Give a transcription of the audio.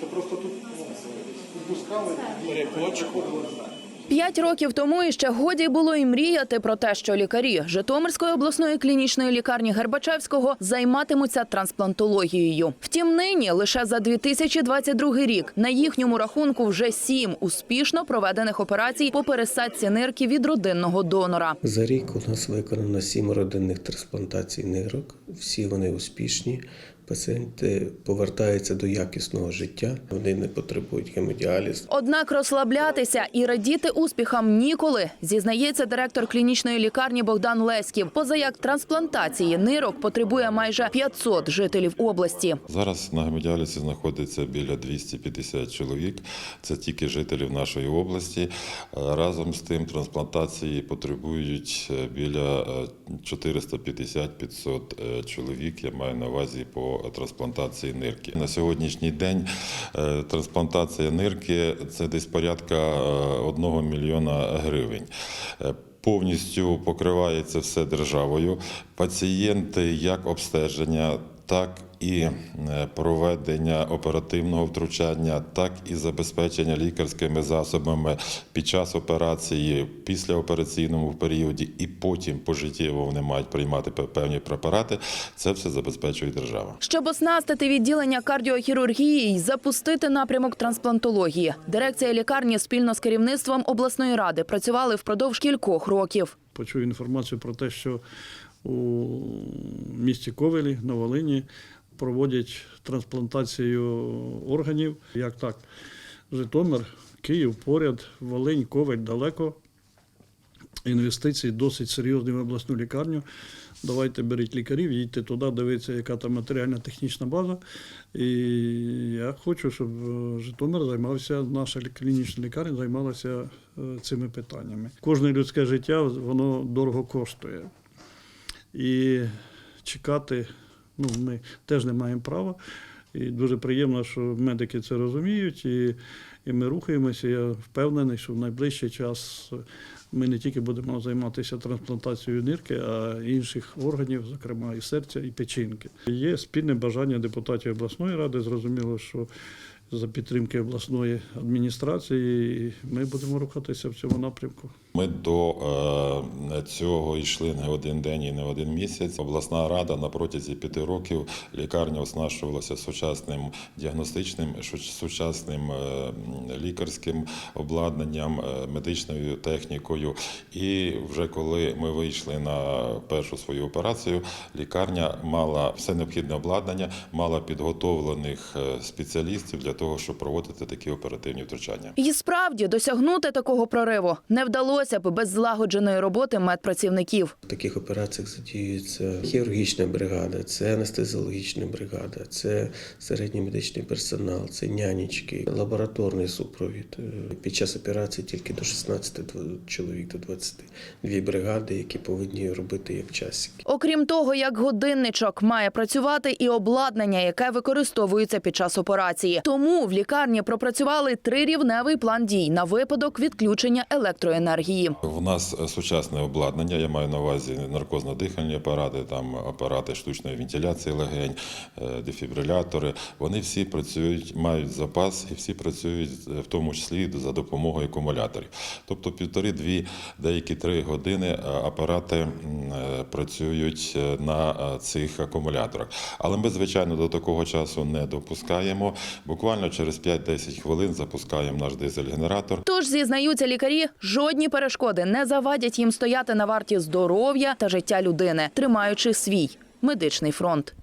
Це просто тут пускали перепочку. П'ять років тому іще годі було і мріяти про те, що лікарі Житомирської обласної клінічної лікарні Гербачевського займатимуться трансплантологією. Втім, нині лише за 2022 рік на їхньому рахунку вже сім успішно проведених операцій по пересадці нирки від родинного донора. За рік у нас виконано сім родинних трансплантацій нирок. Всі вони успішні. Пацієнти повертаються до якісного життя. Вони не потребують гемодіаліз. Однак розслаблятися і радіти успіхам ніколи, зізнається директор клінічної лікарні Богдан Леськів. Поза як трансплантації нирок потребує майже 500 жителів області. Зараз на гемодіалізі знаходиться біля 250 чоловік. Це тільки жителів нашої області. Е, Разом з тим трансплантації потребують е, біля е, 450-500 е, чоловік. Я маю на увазі по трансплантації нирки. На сьогоднішній день е, трансплантація нирки це десь порядка 1 мільйона гривень. Е, Повністю покривається все державою. Пацієнти як обстеження, так і е, проведення оперативного втручання, так і забезпечення лікарськими засобами під час операції, післяопераційному періоді, і потім пожиттєво вони мають приймати певні препарати. Це все забезпечує держава. Щоб оснастити відділення кардіохірургії і запустити напрямок трансплантології, дирекція лікарні спільно з керівництвом обласної ради працювали впродовж кількох років. почув інформацію про те, що у місті Ковелі на Волині проводять трансплантацію органів. Як так? Житомир, Київ поряд, Волинь, Ковель далеко. Інвестиції досить серйозні в обласну лікарню. Давайте беріть лікарів, їдьте туди, дивіться, яка там матеріальна технічна база. І я хочу, щоб е, Житомир займався, наша клінічна лікарня займалася е, цими питаннями. Кожне людське життя воно дорого коштує. І чекати ну, ми теж не маємо права. І дуже приємно, що медики це розуміють, і, і ми рухаємося. Я впевнений, що в найближчий час ми не тільки будемо займатися трансплантацією нирки, а інших органів, зокрема і серця, і печінки. Є спільне бажання депутатів обласної ради. Зрозуміло, що за підтримки обласної адміністрації і ми будемо рухатися в цьому напрямку. Ми до е, цього йшли не один день і не один місяць. Обласна рада на протязі п'яти років лікарня оснащувалася сучасним діагностичним, сучасним е, лікарським обладнанням, е, медичною технікою. І вже коли ми вийшли на першу свою операцію, лікарня мала все необхідне обладнання, мала підготовлених спеціалістів для того, щоб проводити такі оперативні втручання. І справді досягнути такого прориву не вдалося б без злагодженої роботи медпрацівників. В таких операціях задіюється хірургічна бригада, це анестезіологічна бригада, це середній медичний персонал, це нянечки, лабораторний супровід. Е, Під час операції тільки до 16 дв- чоловік до 20. Дві бригади, які повинні робити як часики. Окрім того, як годинничок має працювати і обладнання, яке використовується під час операції. Тому в лікарні пропрацювали трирівневий план дій на випадок відключення електроенергії. У нас е, сучасне обладнання, я маю на увазі наркозно-дихальні апарати, там апарати штучної вентиляції легень, е, дефібрилятори. Вони всі працюють, мають запас і всі працюють е, в тому числі за допомогою акумуляторів. Тобто півтори-дві, деякі три години апарати працюють на цих акумуляторах. Але ми, звичайно, до такого часу не допускаємо. Буквально через 5-10 хвилин запускаємо наш дизель-генератор. Тож зізнаються лікарі, жодні перешкоди не завадять їм стояти на варті здоров'я та життя людини, тримаючи свій медичний фронт.